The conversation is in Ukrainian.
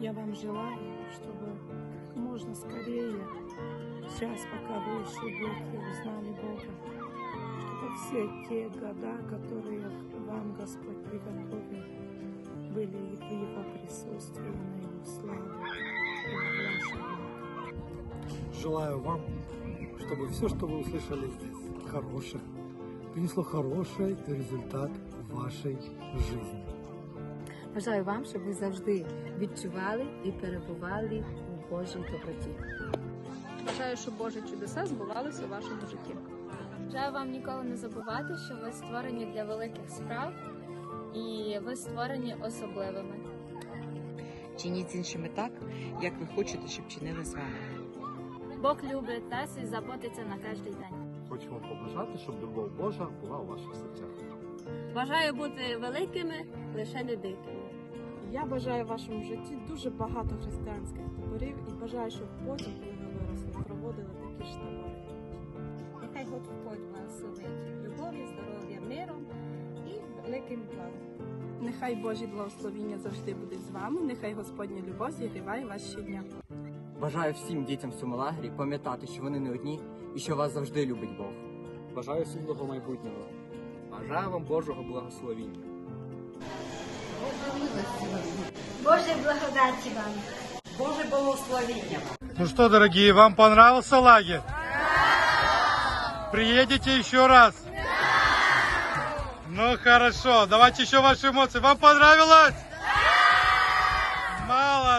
Я вам желаю, чтобы как можно скорее, сейчас, пока вы еще будете, узнали Бога, чтобы все те года, которые вам Господь приготовил, были в Его присутствии, на Его славе. Желаю вам, чтобы все, что вы услышали здесь, хорошее, принесло хороший результат в вашей жизни. Бажаю вам, щоб ви завжди відчували і перебували у Божій доброті. Бажаю, щоб Божі чудеса збувалися у вашому житті. Бажаю вам ніколи не забувати, що ви створені для великих справ і ви створені особливими. Чиніть з іншими так, як ви хочете, щоб чинили з вами. Бог любить нас і заботиться на кожен день. Вам побажати, щоб любов Божа була у ваших серцях. Бажаю бути великими, лише не дикими. Я бажаю в вашому житті дуже багато християнських таборів і бажаю, щоб потім, коли ви виросли, проводили такі ж табори. Нехай Господь благословить любов'ю, здоров'я, миром і великим благом. Нехай Божі благословіння завжди буде з вами. Нехай Господня любов зігріває вас щодня. Бажаю всім дітям в цьому лагері пам'ятати, що вони не одні і що вас завжди любить Бог. Бажаю світлого майбутнього. Бажаю вам Божого благословіння. Божьей благодати вам. Божье благословения вам. Ну что, дорогие, вам понравился лагерь? Да! Приедете еще раз? Да! Ну хорошо, давайте еще ваши эмоции. Вам понравилось? Да! Мало.